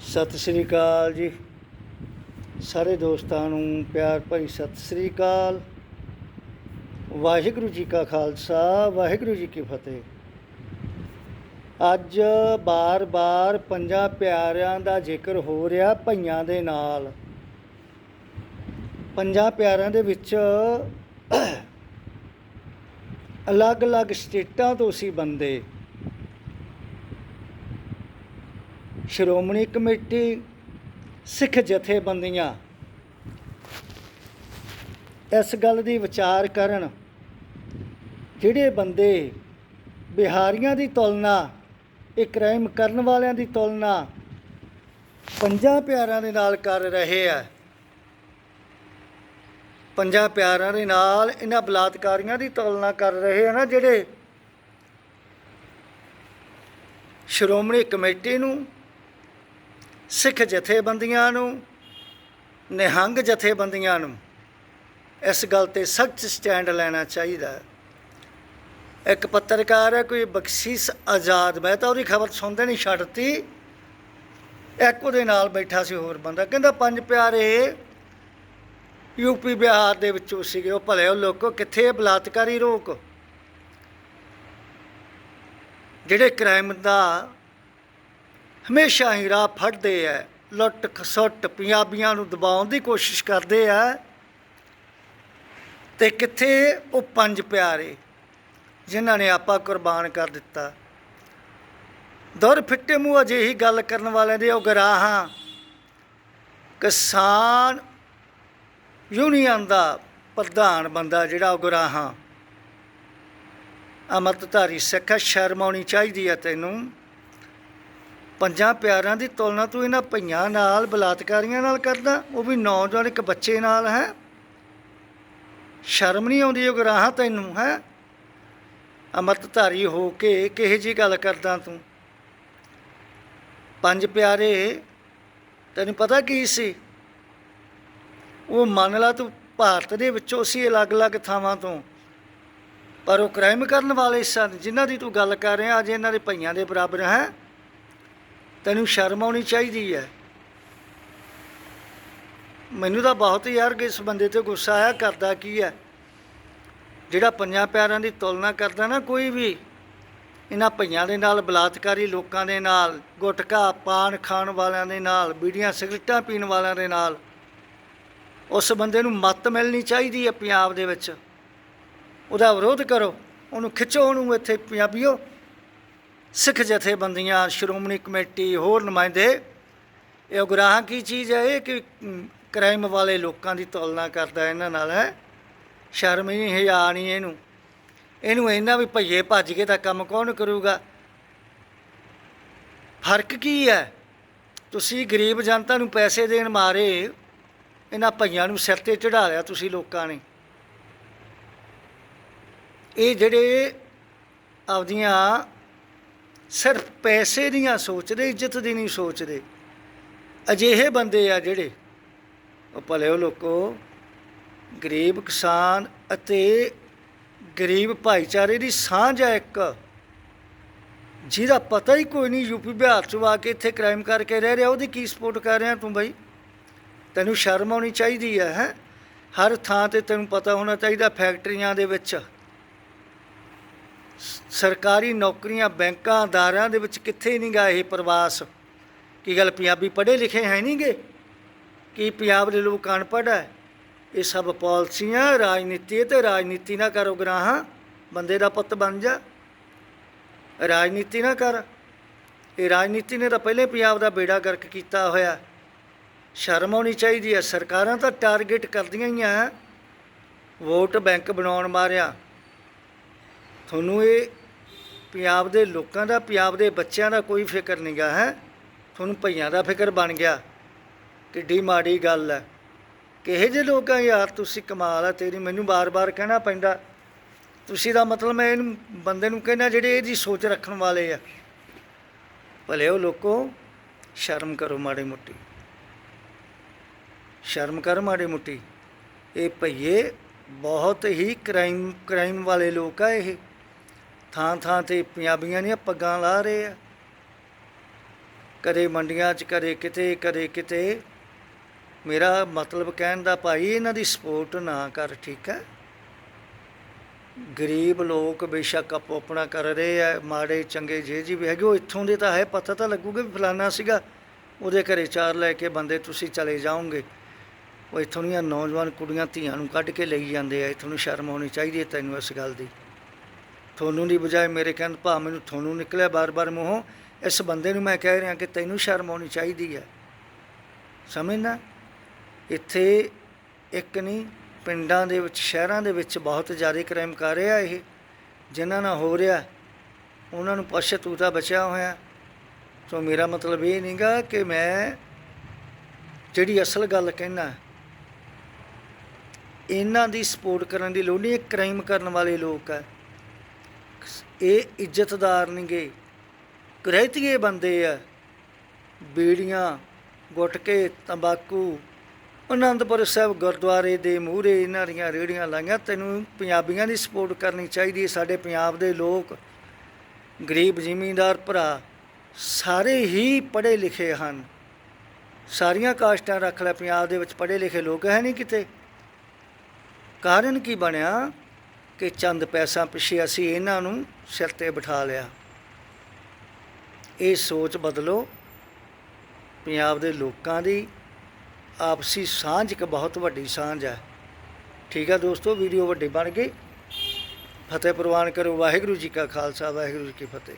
ਸਤਿ ਸ੍ਰੀ ਅਕਾਲ ਜੀ। ਸਾਰੇ ਦੋਸਤਾਂ ਨੂੰ ਪਿਆਰ ਭਰੀ ਸਤਿ ਸ੍ਰੀ ਅਕਾਲ। ਵਾਹਿਗੁਰੂ ਜੀ ਕਾ ਖਾਲਸਾ, ਵਾਹਿਗੁਰੂ ਜੀ ਕੀ ਫਤਿਹ। ਅੱਜ ਬਾਰ-ਬਾਰ ਪੰਜਾਂ ਪਿਆਰਿਆਂ ਦਾ ਜ਼ਿਕਰ ਹੋ ਰਿਹਾ ਭਈਆਂ ਦੇ ਨਾਲ। ਪੰਜਾਂ ਪਿਆਰਿਆਂ ਦੇ ਵਿੱਚ ਅਲੱਗ-ਅਲੱਗ ਸਟੇਟਾਂ ਤੋਂ ਸੀ ਬੰਦੇ। ਸ਼੍ਰੋਮਣੀ ਕਮੇਟੀ ਸਿੱਖ ਜਥੇਬੰਦੀਆਂ ਇਸ ਗੱਲ ਦੀ ਵਿਚਾਰ ਕਰਨ ਜਿਹੜੇ ਬੰਦੇ ਬਿਹਾਰੀਆਂ ਦੀ ਤੁਲਨਾ, ਇਹ ਕ੍ਰਾਈਮ ਕਰਨ ਵਾਲਿਆਂ ਦੀ ਤੁਲਨਾ ਪੰਜਾਂ ਪਿਆਰਾਂ ਦੇ ਨਾਲ ਕਰ ਰਹੇ ਆ। ਪੰਜਾਂ ਪਿਆਰਾਂ ਦੇ ਨਾਲ ਇਹਨਾਂ ਬਲਾਤਕਾਰੀਆਂ ਦੀ ਤੁਲਨਾ ਕਰ ਰਹੇ ਆ ਨਾ ਜਿਹੜੇ ਸ਼੍ਰੋਮਣੀ ਕਮੇਟੀ ਨੂੰ ਸਿੱਖ ਜਥੇਬੰਦੀਆਂ ਨੂੰ, ਨਿਹੰਗ ਜਥੇਬੰਦੀਆਂ ਨੂੰ ਇਸ ਗੱਲ ਤੇ ਸਖਤ ਸਟੈਂਡ ਲੈਣਾ ਚਾਹੀਦਾ ਇੱਕ ਪੱਤਰਕਾਰ ਹੈ, ਕੋਈ ਬਖਸ਼ੀਸ਼ ਆਜ਼ਾਦ, ਮੈਂ ਤਾਂ ਉਹਦੀ ਖਬਰ ਸੁਣਦੇ ਨਹੀਂ ਛੱਡਤੀ ਇੱਕ ਉਹਦੇ ਨਾਲ ਬੈਠਾ ਸੀ ਹੋਰ ਬੰਦਾ, ਕਹਿੰਦਾ ਪੰਜ ਪਿਆਰੇ ਯੂਪੀ ਬਿਹਾਰ ਦੇ ਵਿੱਚੋਂ ਸੀਗੇ, ਉਹ ਭਲੇ ਉਹ ਲੋਕੋ, ਕਿੱਥੇ ਬਲਾਤਕਾਰੀ ਰੋਕ। ਜਿਹੜੇ ਕ੍ਰਾਈਮ ਦਾ ਹਮੇਸ਼ਾ ਹੀ ਰਾਹ ਫੜਦੇ ਐ ਲੁੱਟ ਖਸੁੱਟ ਪੰਜਾਬੀਆਂ ਨੂੰ ਦਬਾਉਣ ਦੀ ਕੋਸ਼ਿਸ਼ ਕਰਦੇ ਐ। ਤੇ ਕਿੱਥੇ ਉਹ ਪੰਜ ਪਿਆਰੇ ਜਿਨ੍ਹਾਂ ਨੇ ਆਪਾ ਕੁਰਬਾਨ ਕਰ ਦਿੱਤਾ। ਦੁਰ ਫਿੱਟੇ ਮੂੰਹ ਅਜਿਹੀ ਗੱਲ ਕਰਨ ਵਾਲਿਆਂ ਦੇ ਉਹ ਗਰਾਹਾਂ ਕਿਸਾਨ ਯੂਨੀਅਨ ਦਾ ਪ੍ਰਧਾਨ ਬੰਦਾ ਜਿਹੜਾ ਉਹ ਗਰਾਹਾਂ ਅਮਰਤਧਾਰੀ ਸਿੱਖ ਹੈ, ਸ਼ਰਮ ਆਉਣੀ ਚਾਹੀਦੀ ਹੈ ਤੈਨੂੰ। ਪੰਜਾਂ ਪਿਆਰਿਆਂ ਦੀ ਤੁਲਨਾ ਤੂੰ ਇਹਨਾਂ ਭਈਆਂ ਨਾਲ, ਬਲਾਤਕਾਰੀਆਂ ਨਾਲ ਕਰਦਾ, ਉਹ ਵੀ ਨੌਜਵਾਨ ਇੱਕ ਬੱਚੇ ਨਾਲ, ਹੈ? ਸ਼ਰਮ ਨਹੀਂ ਆਉਂਦੀ, ਉਹ ਗਰਾਹਾਂ ਤੈਨੂੰ, ਹੈ? ਅਮਰਤਧਾਰੀ ਹੋ ਕੇ ਕਿਹੇ ਜੀ ਗੱਲ ਕਰਦਾ ਤੂੰ? ਪੰਜ ਪਿਆਰੇ, ਤੈਨੂੰ ਪਤਾ ਕੀ ਸੀ? ਉਹ ਮੰਨ ਲਾ ਤੂੰ ਭਾਰਤ ਦੇ ਵਿੱਚੋਂ ਸੀ ਅਲੱਗ-ਅਲੱਗ ਥਾਵਾਂ ਤੋਂ। ਪਰ ਉਹ ਕ੍ਰਾਈਮ ਕਰਨ ਵਾਲੇ ਸਨ, ਜਿਨ੍ਹਾਂ ਦੀ ਤੂੰ ਗੱਲ ਕਰ ਰਿਹਾ, ਅੱਜ ਇਹਨਾਂ ਦੇ ਭਈਆਂ ਦੇ ਬਰਾਬਰ, ਹੈ? ਤੈਨੂੰ ਸ਼ਰਮ ਆਉਣੀ ਚਾਹੀਦੀ ਹੈ। ਮੈਨੂੰ ਤਾਂ ਬਹੁਤ ਯਾਰ ਕਿ ਇਸ ਬੰਦੇ ਤੇ ਗੁੱਸਾ ਆਇਆ ਕਰਦਾ ਕੀ ਹੈ। ਜਿਹੜਾ ਪੰਜਾਂ ਪਿਆਰਾਂ ਦੀ ਤੁਲਨਾ ਕਰਦਾ ਨਾ ਕੋਈ ਵੀ, ਇਹਨਾਂ ਭਈਆਂ ਦੇ ਨਾਲ, ਬਲਾਤਕਾਰੀ ਲੋਕਾਂ ਦੇ ਨਾਲ, ਗੁਟਕਾ, ਪਾਨ ਖਾਣ ਵਾਲਿਆਂ ਦੇ ਨਾਲ, ਬੀੜੀਆਂ, ਸਿਗਰਟਾਂ ਪੀਣ ਵਾਲਿਆਂ ਦੇ ਨਾਲ, ਉਸ ਬੰਦੇ ਨੂੰ ਮੱਤ ਮਿਲਣੀ ਚਾਹੀਦੀ ਹੈ ਪੰਜਾਬ ਦੇ ਵਿੱਚ। ਉਹਦਾ ਵਿਰੋਧ ਕਰੋ, ਉਹਨੂੰ ਖਿੱਚੋ, ਉਹਨੂੰ ਇੱਥੇ ਪੰਜਾਬੀਓ। ਸਿੱਖ ਜਥੇਬੰਦੀਆਂ, ਸ਼੍ਰੋਮਣੀ ਕਮੇਟੀ, ਹੋਰ ਨੁਮਾਇੰਦੇ, ਇਹ ਉਗਰਾਹਾਂ ਕੀ ਚੀਜ਼ ਹੈ? ਇਹ ਕਿ ਕ੍ਰਾਈਮ ਵਾਲੇ ਲੋਕਾਂ ਦੀ ਤੁਲਨਾ ਕਰਦਾ ਇਹਨਾਂ ਨਾਲ, ਹੈ? ਸ਼ਰਮ ਹੀ ਨਹੀਂ ਹਿਆ ਨਹੀਂ ਇਹਨੂੰ। ਇਹਨੂੰ ਇਹਨਾਂ ਵੀ ਭਈਏ ਭੱਜ ਕੇ ਤਾਂ ਕੰਮ ਕੌਣ ਕਰੂਗਾ? ਫ਼ਰਕ ਕੀ ਹੈ? ਤੁਸੀਂ ਗਰੀਬ ਜਨਤਾ ਨੂੰ ਪੈਸੇ ਦੇਣ ਮਾਰੇ, ਇਹਨਾਂ ਭਈਆਂ ਨੂੰ ਸਿਰ ਤੇ ਚੜਾ ਲਿਆ ਤੁਸੀਂ ਲੋਕਾਂ ਨੇ। ਇਹ ਜਿਹੜੇ ਆਪਦੀਆਂ ਸਿਰਫ ਪੈਸੇ ਦੀਆਂ ਸੋਚਦੇ, ਇੱਜ਼ਤ ਦੀ ਨਹੀਂ ਸੋਚਦੇ। ਅਜਿਹੇ ਬੰਦੇ ਆ ਜਿਹੜੇ, ਉਹ ਭਲੇ ਉਹ ਲੋਕੋ, ਗਰੀਬ ਕਿਸਾਨ ਅਤੇ ਗਰੀਬ ਭਾਈਚਾਰੇ ਦੀ ਸਾਂਝ ਹੈ ਇੱਕ, ਜਿਹਦਾ ਪਤਾ ਹੀ ਕੋਈ ਨਹੀਂ ਯੂਪੀ ਬਿਹਾਰ ਚ ਆ ਕੇ ਇੱਥੇ ਕ੍ਰਾਈਮ ਕਰਕੇ ਰਹਿ ਰਿਹਾ, ਉਹਦੀ ਕੀ ਸਪੋਰਟ ਕਰ ਰਿਹਾ ਤੂੰ ਬਈ? ਤੈਨੂੰ ਸ਼ਰਮ ਆਉਣੀ ਚਾਹੀਦੀ ਹੈ ਹੈ? ਹਰ ਥਾਂ ਤੇ ਤੈਨੂੰ ਪਤਾ ਹੋਣਾ ਚਾਹੀਦਾ ਫੈਕਟਰੀਆਂ ਦੇ ਵਿੱਚ। ਸਰਕਾਰੀ ਨੌਕਰੀਆਂ ਬੈਂਕਾਂ ਅਦਾਰਿਆਂ ਦੇ ਵਿੱਚ ਕਿੱਥੇ ਨਹੀਂ ਗਾ ਇਹ ਪ੍ਰਵਾਸ? ਕੀ ਗੱਲ ਪੰਜਾਬੀ ਪੜ੍ਹੇ ਲਿਖੇ ਹੈ ਨਹੀਂਗੇ? ਕੀ ਪੰਜਾਬ ਦੇ ਲੋਕ ਅਨਪੜ੍ਹ ਹੈ? ਇਹ ਸਭ ਪਾਲਿਸੀਆਂ, ਰਾਜਨੀਤੀ ਹੈ ਤੇ ਰਾਜਨੀਤੀ ਨਾ ਕਰੋ ਗਰਾਹਾਂ ਬੰਦੇ ਦਾ ਪੁੱਤ ਬਣ ਜਾ। ਰਾਜਨੀਤੀ ਨਾ ਕਰ। ਇਹ ਰਾਜਨੀਤੀ ਨੇ ਤਾਂ ਪਹਿਲੇ ਪੰਜਾਬ ਦਾ ਬੇੜਾ ਗਰਕ ਕੀਤਾ ਹੋਇਆ। ਸ਼ਰਮ ਆਉਣੀ ਚਾਹੀਦੀ ਹੈ। ਸਰਕਾਰਾਂ ਤਾਂ ਟਾਰਗੇਟ ਕਰਦੀਆਂ ਹੀ ਆ। ਵੋਟ ਬੈਂਕ ਬਣਾਉਣ ਮਾਰਿਆ। ਤੁਹਾਨੂੰ ਇਹ ਪੰਜਾਬ ਦੇ ਲੋਕਾਂ ਦਾ, ਪੰਜਾਬ ਦੇ ਬੱਚਿਆਂ ਦਾ ਕੋਈ ਫਿਕਰ ਨਹੀਂ ਗਾ, ਹੈ? ਤੁਹਾਨੂੰ ਭਈਆਂ ਦਾ ਫਿਕਰ ਬਣ ਗਿਆ। ਕਿੱਡੀ ਮਾੜੀ ਗੱਲ ਹੈ ਕਿਹੇ ਜਿਹੇ ਲੋਕਾਂ ਯਾਰ, ਤੁਸੀਂ ਕਮਾਲ ਆ ਤੇਰੀ। ਮੈਨੂੰ ਬਾਰ-ਬਾਰ ਕਹਿਣਾ ਪੈਂਦਾ। ਤੁਸੀਂ ਦਾ ਮਤਲਬ ਮੈਂ ਇਹਨੂੰ, ਬੰਦੇ ਨੂੰ ਕਹਿੰਦਾ ਜਿਹੜੇ ਇਹਦੀ ਸੋਚ ਰੱਖਣ ਵਾਲੇ ਆ। ਭਲੇ ਉਹ ਲੋਕੋ, ਸ਼ਰਮ ਕਰੋ ਮਾੜੀ ਮੁੱਟੀ। ਸ਼ਰਮ ਕਰ ਮਾੜੀ ਮੁੱਟੀ। ਇਹ ਭਈਏ ਬਹੁਤ ਹੀ ਕ੍ਰਾਈਮ ਕ੍ਰਾਈਮ ਵਾਲੇ ਲੋਕ ਆ ਇਹ। ਥਾਂ ਥਾਂ ਤੇ ਪੰਜਾਬੀਆਂ ਦੀਆਂ ਪੱਗਾਂ ਲਾ ਰਹੇ ਆ। ਕਦੇ ਮੰਡੀਆਂ 'ਚ, ਕਦੇ ਕਿਤੇ ਕਦੇ ਕਿਤੇ। ਮੇਰਾ ਮਤਲਬ ਕਹਿਣ ਦਾ ਭਾਈ, ਇਹਨਾਂ ਦੀ ਸਪੋਰਟ ਨਾ ਕਰ, ਠੀਕ ਹੈ? ਗਰੀਬ ਲੋਕ ਬੇਸ਼ੱਕ ਆਪੋ ਆਪਣਾ ਕਰ ਰਹੇ ਆ, ਮਾੜੇ, ਚੰਗੇ ਜੇ ਜੀ ਵੀ ਹੈਗੇ। ਉਹ ਇੱਥੋਂ ਦੇ ਤਾਂ ਹੈ, ਪਤਾ ਤਾਂ ਲੱਗੂਗਾ ਵੀ ਫਲਾਨਾ ਸੀਗਾ। ਉਹਦੇ ਘਰੇ ਚਾਰ ਲੈ ਕੇ ਬੰਦੇ ਤੁਸੀਂ ਚਲੇ ਜਾਓਗੇ। ਉਹ ਇੱਥੋਂ ਦੀਆਂ ਨੌਜਵਾਨ ਕੁੜੀਆਂ ਧੀਆਂ ਨੂੰ ਕੱਢ ਕੇ ਲਈ ਜਾਂਦੇ ਆ। ਇੱਥੋਂ ਨੂੰ ਸ਼ਰਮ ਆਉਣੀ ਚਾਹੀਦੀ ਹੈ ਤੈਨੂੰ ਇਸ ਗੱਲ ਦੀ। ਤੁਹਾਨੂੰ ਦੀ ਬਜਾਏ ਮੇਰੇ ਕਹਿਣ ਭਾ ਮੈਨੂੰ ਤੁਹਾਨੂੰ ਨਿਕਲਿਆ ਬਾਰ-ਬਾਰ ਮੂੰਹੋਂ। ਇਸ ਬੰਦੇ ਨੂੰ ਮੈਂ ਕਹਿ ਰਿਹਾ ਕਿ ਤੈਨੂੰ ਸ਼ਰਮ ਆਉਣੀ ਚਾਹੀਦੀ ਹੈ। ਸਮਝਣਾ ਇੱਥੇ ਇੱਕ ਨਹੀਂ, ਪਿੰਡਾਂ ਦੇ ਵਿੱਚ, ਸ਼ਹਿਰਾਂ ਦੇ ਵਿੱਚ ਬਹੁਤ ਜ਼ਿਆਦਾ ਕ੍ਰਾਈਮ ਕਰ ਰਿਹਾ ਇਹ। ਜਿਨ੍ਹਾਂ ਨਾਲ ਹੋ ਰਿਹਾ, ਉਹਨਾਂ ਨੂੰ ਪਛਤੂਤਾ ਬਚਿਆ ਹੋਇਆ। ਸੋ ਮੇਰਾ ਮਤਲਬ ਇਹ ਨਹੀਂਗਾ ਕਿ ਮੈਂ ਜਿਹੜੀ ਅਸਲ ਗੱਲ ਕਹਿਣਾ ਇਹਨਾਂ ਦੀ ਸਪੋਰਟ ਕਰਨ ਦੀ ਲੋੜ ਨਹੀਂ, ਇਹ ਕ੍ਰਾਈਮ ਕਰਨ ਵਾਲੇ ਲੋਕ ਆ। ਇਹ ਇੱਜ਼ਤਦਾਰ ਨਹੀਂਗੇ ਕਰਹਿਤੀਏ ਬੰਦੇ ਆ। ਬੀੜੀਆਂ, ਗੁਟਕੇ, ਤੰਬਾਕੂ, ਅਨੰਦਪੁਰ ਸਾਹਿਬ ਗੁਰਦੁਆਰੇ ਦੇ ਮੂਹਰੇ ਇਹਨਾਂ ਦੀਆਂ ਰੇੜੀਆਂ ਲਾਈਆਂ। ਤੈਨੂੰ ਪੰਜਾਬੀਆਂ ਦੀ ਸਪੋਰਟ ਕਰਨੀ ਚਾਹੀਦੀ ਹੈ। ਸਾਡੇ ਪੰਜਾਬ ਦੇ ਲੋਕ, ਗਰੀਬ ਜ਼ਿਮੀਂਦਾਰ ਭਰਾ, ਸਾਰੇ ਹੀ ਪੜ੍ਹੇ ਲਿਖੇ ਹਨ। ਸਾਰੀਆਂ ਕਾਸਟਾਂ ਰੱਖ ਲੈ। ਪੰਜਾਬ ਦੇ ਵਿੱਚ ਪੜ੍ਹੇ ਲਿਖੇ ਲੋਕ ਹੈ ਨਹੀਂ ਕਿਤੇ। ਕਾਰਨ ਕੀ ਬਣਿਆ? ਕਿ ਚੰਦ ਪੈਸਾ ਪਿੱਛੇ ਅਸੀਂ ਇਹਨਾਂ ਨੂੰ ਸਿਰ ਤੇ ਬਿਠਾ ਲਿਆ। ਇਹ ਸੋਚ ਬਦਲੋ। ਪੰਜਾਬ ਦੇ ਲੋਕਾਂ ਦੀ ਆਪਸੀ ਸਾਂਝ ਇੱਕ ਬਹੁਤ ਵੱਡੀ ਸਾਂਝ ਹੈ। ਠੀਕ ਹੈ ਦੋਸਤੋ, ਵੀਡੀਓ ਵੱਡੀ ਬਣ ਗਈ। ਫਤਿਹ ਪ੍ਰਵਾਨ ਕਰੋ। ਵਾਹਿਗੁਰੂ ਜੀ ਕਾ ਖਾਲਸਾ, ਵਾਹਿਗੁਰੂ ਜੀ ਕੀ ਫਤਿਹ।